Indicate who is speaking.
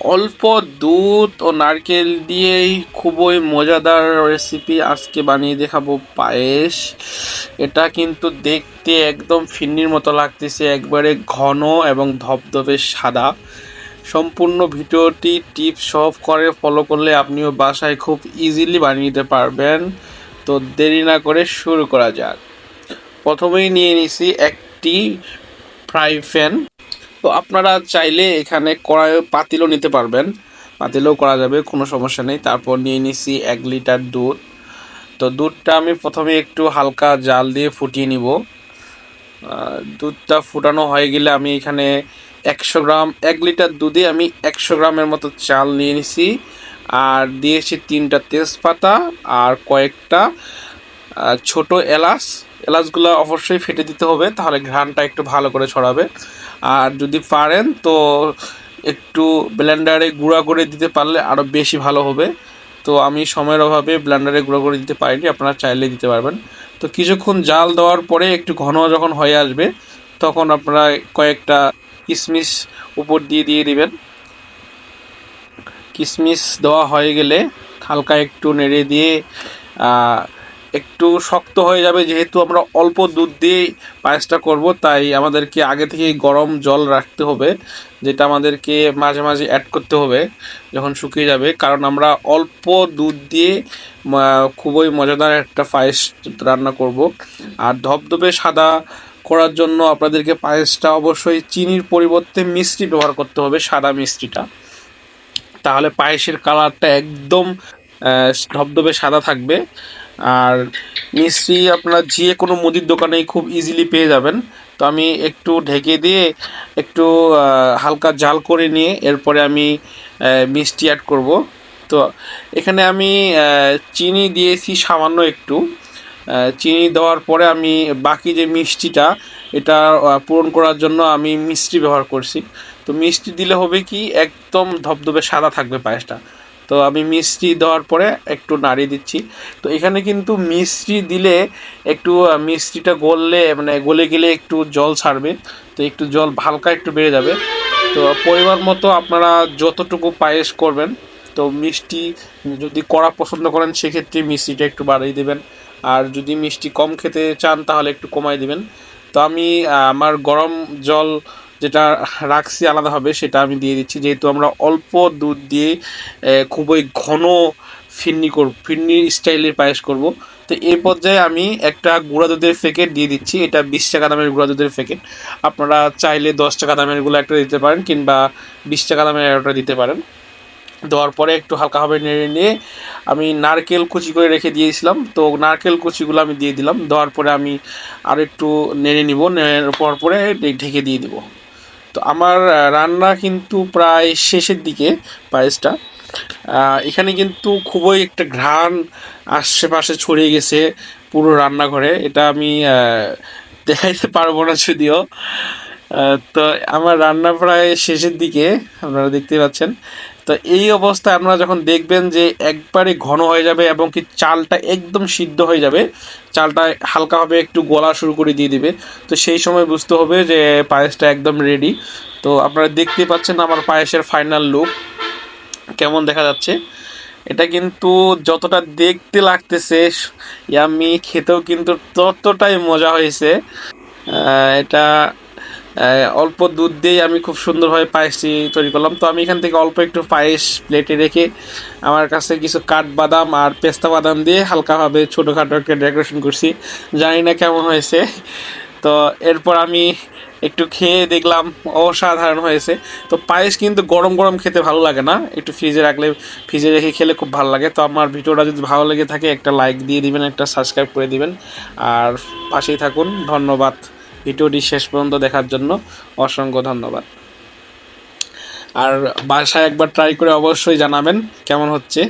Speaker 1: অল্প দুধ ও নারকেল দিয়েই খুবই মজাদার রেসিপি আজকে বানিয়ে দেখাবো পায়েস। এটা কিন্তু দেখতে একদম ফিন্নির মতো লাগতেছে, একবারে ঘন এবং ধপধপে সাদা। সম্পূর্ণ ভিডিওটি টিপ সব করে ফলো করলে আপনিও বাসায় খুব ইজিলি বানিয়ে নিতে পারবেন। তো দেরি না করে শুরু করা যাক। প্রথমেই নিয়ে নিছি একটি ফ্রাই প্যান তো আপনারা চাইলে এখানে কড়াই পাতিলও নিতে পারবেন। পাতিলেও করা যাবে, কোনো সমস্যা নেই। তারপর নিয়ে নিছি এক লিটার দুধ। তো দুধটা আমি প্রথমে একটু হালকা জাল দিয়ে ফুটিয়ে নিব। দুধটা ফুটানো হয়ে গেলে আমি এখানে একশো গ্রাম, এক লিটার দুধে আমি একশো গ্রামের মতো চাল নিয়ে নিছি। আর দিয়েছি তিনটা তেজপাতা আর কয়েকটা ছোট এলাচ। এলাচগুলো অবশ্যই ফেটে দিতে হবে, তাহলে ঘ্রাণটা একটু ভালো করে ছড়াবে। আর যদি পারেন তো একটু ব্লেন্ডারে গুঁড়া করে দিতে পারলে আরও বেশি ভালো হবে। তো আমি সময়ের অভাবে ব্লেন্ডারে গুঁড়ো করে দিতে পারিনি, আপনারা চাইলে দিতে পারবেন। তো কিছুক্ষণ জাল দেওয়ার পরে একটু ঘন যখন হয়ে আসবে, তখন আপনারা কয়েকটা কিশমিশ উপর দিয়ে দিয়ে দিবেন। কিশমিশ দেওয়া হয়ে গেলে হালকা একটু নেড়ে দিয়ে একটু শক্ত হয়ে যাবে, যেহেতু আমরা অল্প দুধ দিয়ে পায়েসটা করব, তাই আমাদেরকে আগে থেকেই গরম জল রাখতে হবে, যেটা আমাদেরকে মাঝে মাঝে অ্যাড করতে হবে যখন শুকিয়ে যাবে, কারণ আমরা অল্প দুধ দিয়ে খুবই মজাদার একটা পায়েস রান্না করব। আর ধবধবে সাদা করার জন্য আপনাদেরকে পায়েসটা অবশ্যই চিনির পরিবর্তে মিষ্টি ব্যবহার করতে হবে, সাদা মিষ্টিটা। তাহলে পায়েসের কালারটা একদম ধবধবে সাদা থাকবে। আর মিষ্টি আপনার যে কোনো মুদির দোকানেই খুব ইজিলি পেয়ে যাবেন। তো আমি একটু ঢেকে দিয়ে একটু হালকা জাল করে নিয়ে এরপরে আমি মিষ্টি অ্যাড করব। তো এখানে আমি চিনি দিয়েছি সামান্য একটু। চিনি দেওয়ার পরে আমি বাকি যে মিষ্টিটা, এটা পূরণ করার জন্য আমি মিষ্টি ব্যবহার করছি। তো মিষ্টি দিলে হবে কি, একদম ধবধবে সাদা থাকবে পায়েসটা। তো আমি মিষ্টি দেওয়ার পরে একটু নাড়িয়ে দিচ্ছি। তো এখানে কিন্তু মিষ্টি দিলে একটু মিষ্টিটা গললে মানে গলে গেলে একটু জল ছাড়বে। তো একটু জল হালকা একটু বেড়ে যাবে। তো পরিমাণ মতো আপনারা যতটুকু পায়েস করবেন, তো মিষ্টি যদি কড়া পছন্দ করেন, সেক্ষেত্রে মিষ্টিটা একটু বাড়িয়ে দেবেন। আর যদি মিষ্টি কম খেতে চান, তাহলে একটু কমাই দিবেন। তো আমি আমার গরম জল যেটা রাখছি আলাদাভাবে, সেটা আমি দিয়ে দিচ্ছি। যেহেতু আমরা অল্প দুধ দিয়ে খুবই ঘন ফিরনি করব, ফিরনি স্টাইলের পায়েস করব। তো এই পর্যায়ে আমি একটা গুঁড়া দুধের প্যাকেট দিয়ে দিচ্ছি। এটা বিশ টাকা দামের গুঁড়া দুধের প্যাকেট। আপনারা চাইলে দশ টাকা দামেরগুলো একটা দিতে পারেন কিংবা বিশ টাকা দামের একটা দিতে পারেন। দেওয়ার পরে একটু হালকাভাবে নেড়ে নিয়ে আমি নারকেল কুচি করে রেখে দিয়েছিলাম। তো নারকেল কুচিগুলো আমি দিয়ে দিলাম। দেওয়ার পরে আমি আর একটু নেড়ে নিব। নেড়ে পর পরে ঢেকে দিয়ে দিব। তো আমার রান্না কিন্তু প্রায় শেষের দিকে পায়েসটা। এখানে কিন্তু খুবই একটা ঘ্রাণ আশেপাশে ছড়িয়ে গেছে পুরো রান্নাঘরে। এটা আমি দেখাইতে পারব না যদিও। তো আমার রান্না প্রায় শেষের দিকে, আপনারা দেখতে পাচ্ছেন। তো এই অবস্থায় আপনারা যখন দেখবেন যে একবারে ঘন হয়ে যাবে এবং কি চালটা একদম সিদ্ধ হয়ে যাবে, চালটা হালকাভাবে একটু গলা শুরু করে দিয়ে দিবে, তো সেই সময় বুঝতে হবে যে পায়েসটা একদম রেডি তো আপনারা দেখতে পাচ্ছেন আমার পায়েসের ফাইনাল লুক কেমন দেখা যাচ্ছে। এটা কিন্তু যতটা দেখতে লাগতেছে, ইয়ামি, খেতেও কিন্তু ততটাই মজা হয়েছে। এটা অল্প দুধ দিয়ে আমি খুব সুন্দরভাবে পায়েসটি তৈরি করলাম। তো আমি এখান থেকে অল্প একটু পায়েস প্লেটে রেখে আমার কাছে কিছু কাঠবাদাম আর পেস্তা বাদাম দিয়ে হালকাভাবে ছোটোখাটো একটা ডেকোরেশন করছি। জানি না কেমন হয়েছে। তো এরপর আমি একটু খেয়ে দেখলাম, অসাধারণ হয়েছে। তো পায়েস কিন্তু গরম গরম খেতে ভালো লাগে না। একটু ফ্রিজে রাখলে ফ্রিজে রেখে খেলে খুব ভালো লাগে। তো আমার ভিডিওটা যদি ভালো লেগে থাকে, একটা লাইক দিয়ে দিবেন, একটা সাবস্ক্রাইব করে দিবেন। আর পাশেই থাকুন। ধন্যবাদ। ভিডিওটি শেষ পর্যন্ত দেখার জন্য অসংখ্য ধন্যবাদ। আর বাসায় একবার ট্রাই করে অবশ্যই জানাবেন কেমন হচ্ছে।